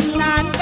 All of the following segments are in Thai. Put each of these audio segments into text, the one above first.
มนั้น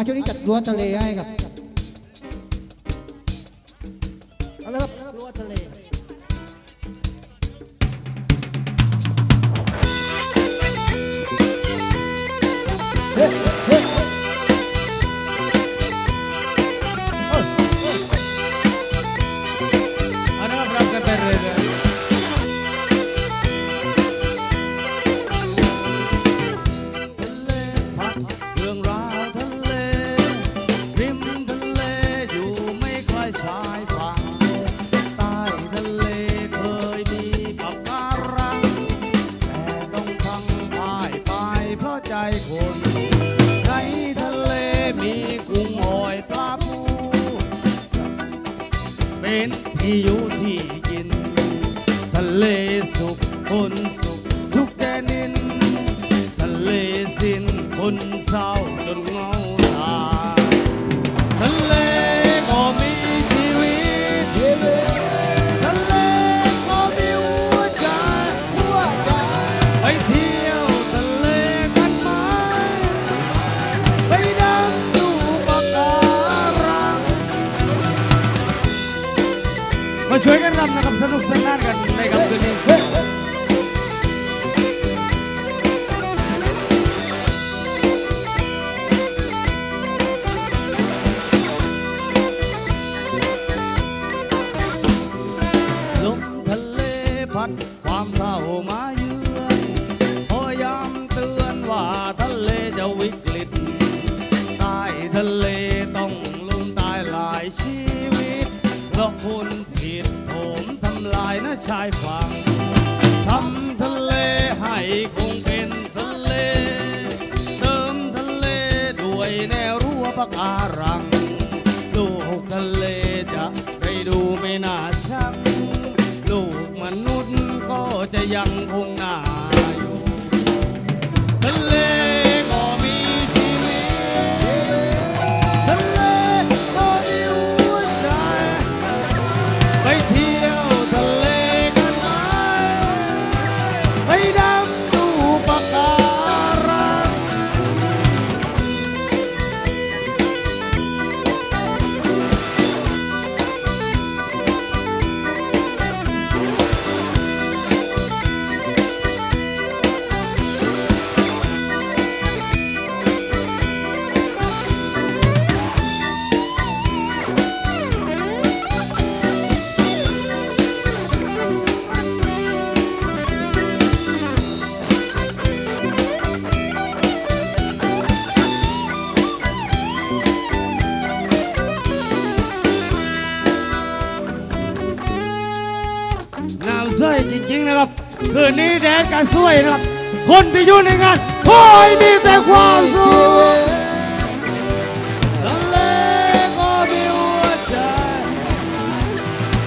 อาช่วงนี้จัดรั้วทะเลให้กับ มาช่วยกันรำนะครับสนุกสนานกันในกำคืน ปะการัง โลกทะเลจะไปดูไม่น่าชังลูกมนุษย์ก็จะยังคงน่า นี้แดนการสวยนะครับ คนที่อยู่ในงานคอยมีแต่ความสุข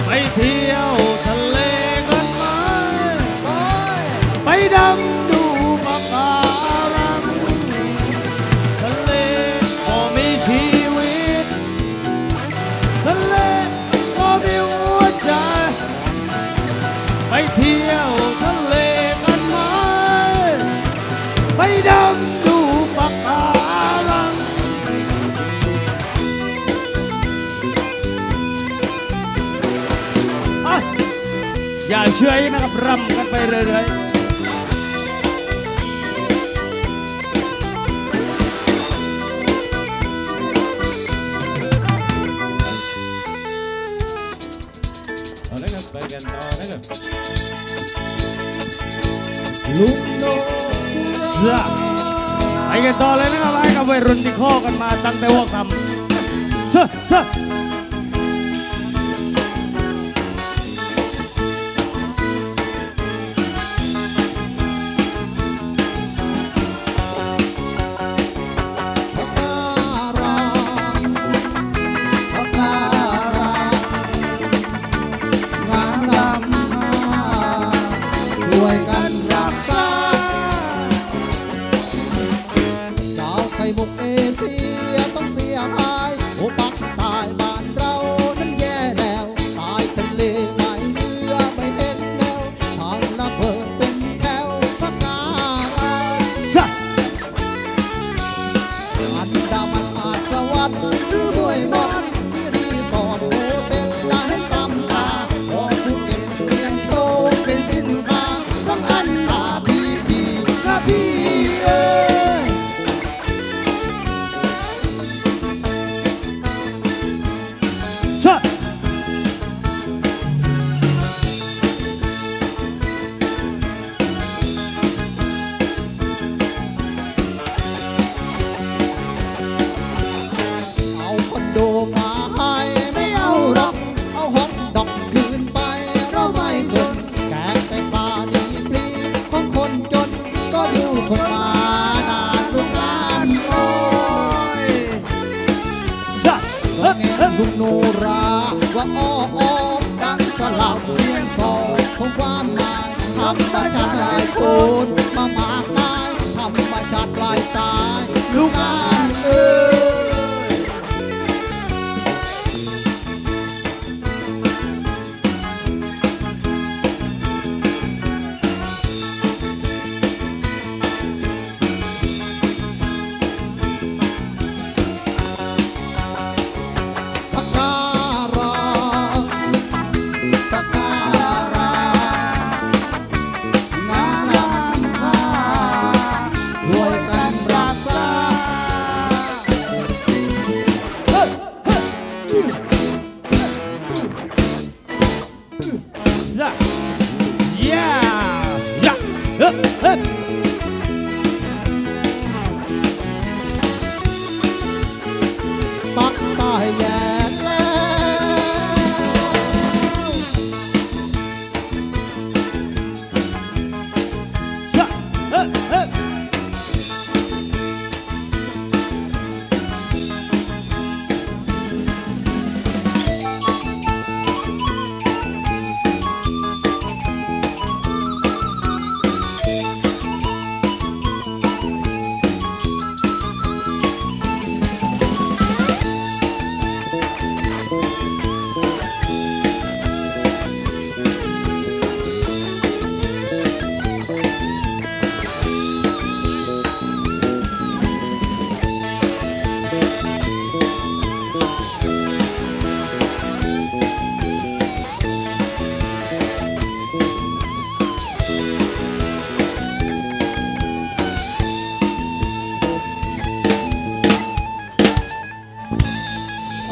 ไปเที่ยวทะเลกันไหมไปดำ อยๆนะครับรำกันไปเรื่อยๆลุงโนเสือไปกันต่อเลยนะครับไอ้กับวัยรุ่นที่ข้อกันมาตั้งแต่ว่าคำเสือเสือ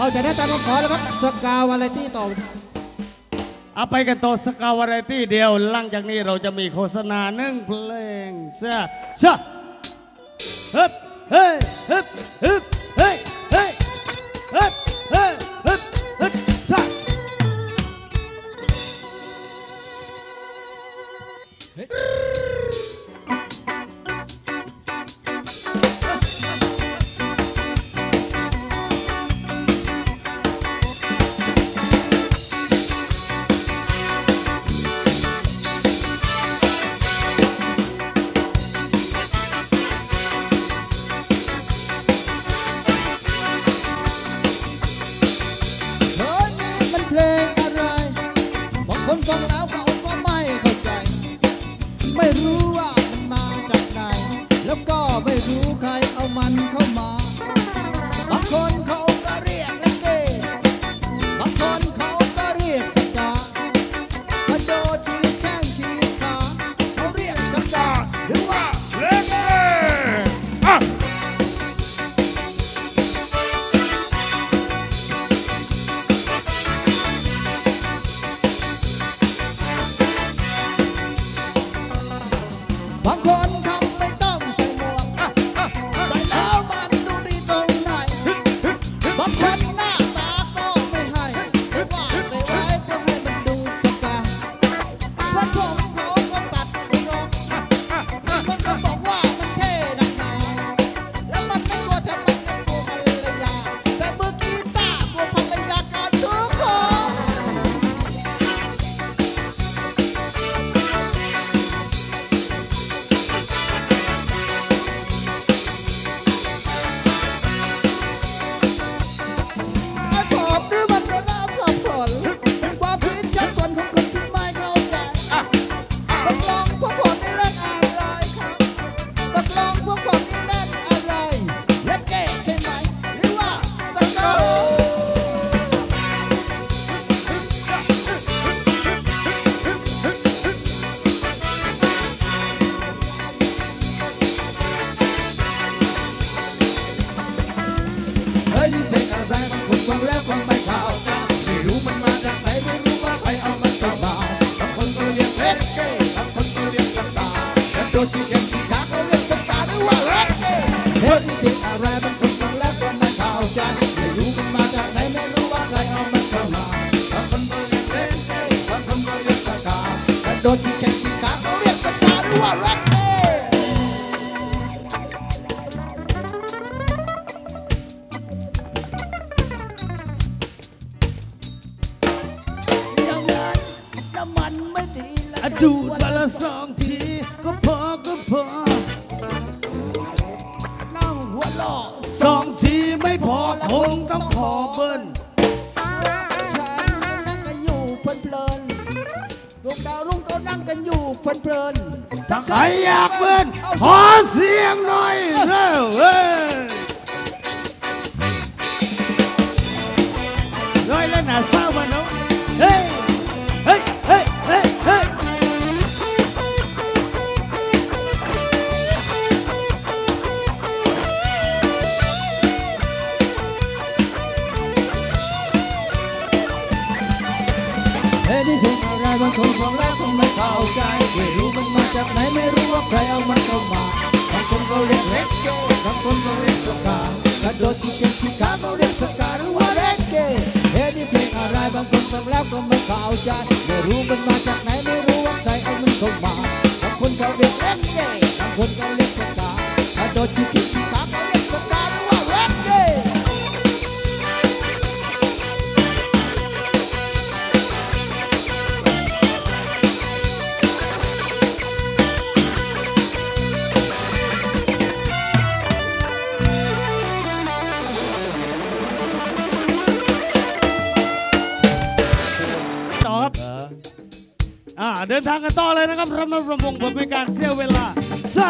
เอาจะได้ตามมาขอแล้วครับสกาวาไรตี้ต่อเอาไปกันต่อสกาวาไรตี้เดียว หลังจากนี้เราจะมีโฆษณาหนึ่งเพลงเช่อเช่อฮึบเฮ้ฮึบฮึบ Every day I ride thằng ấy ác bên khó riêng nói rồi lên là sao mà nó hey, hey, hey, hey, hey. Anything around, I'm going to love, I'm going to แบบไหนไม่รู้ว่าใครเอามันเข้ามาบางคนก็เรียกเล็กโยบางคนก็เรียกสกากระโดดที่เก็บที่ขาเขาเรียกสกาหรือว่าเล็กเกเฮ้นี่เพลงอะไรบางคนฟังแล้วก็ไม่เข้าใจไม่รู้มันมาจากินทางกันต่อเลยนะครับรับรับรำวงผมเป็นการเสียเวลาซ่า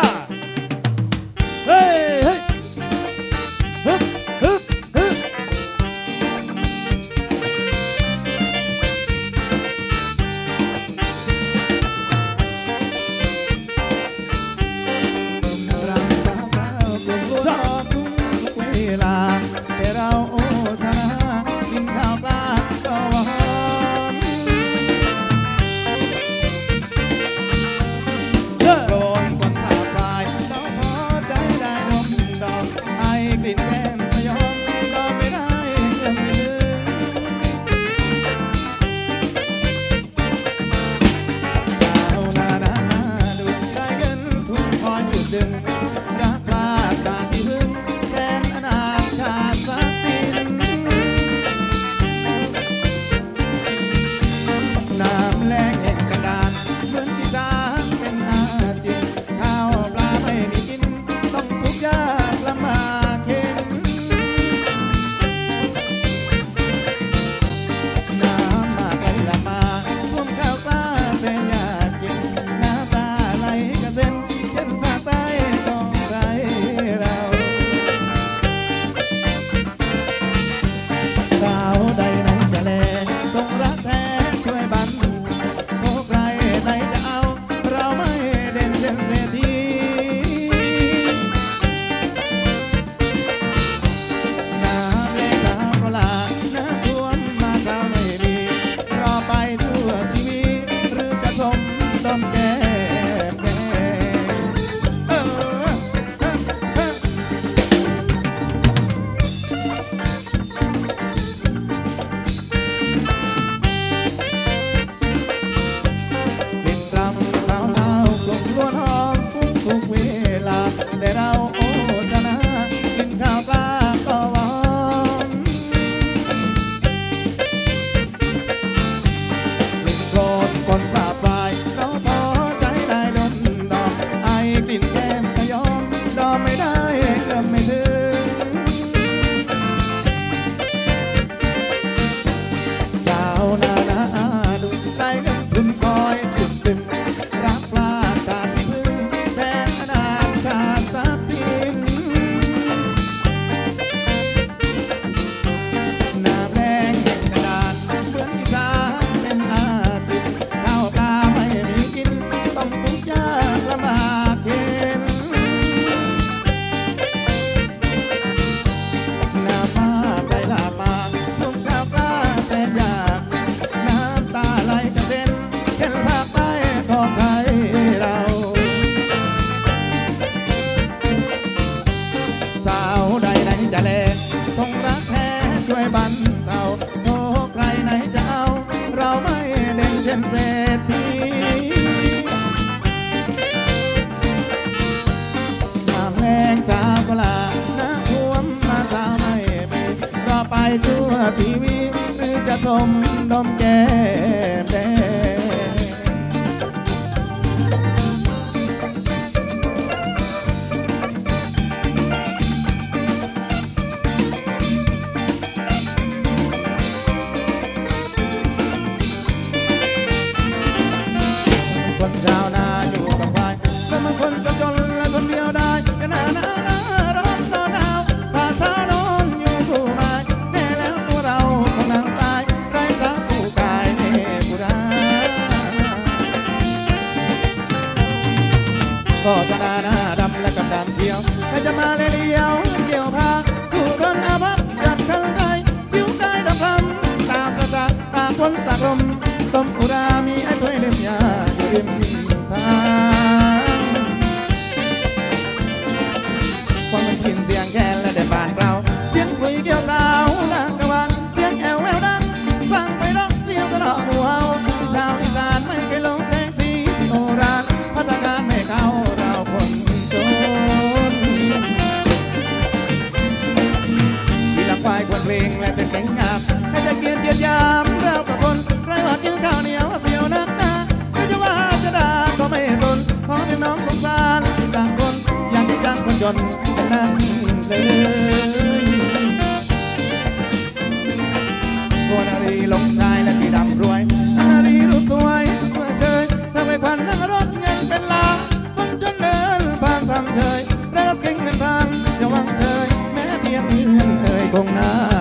อน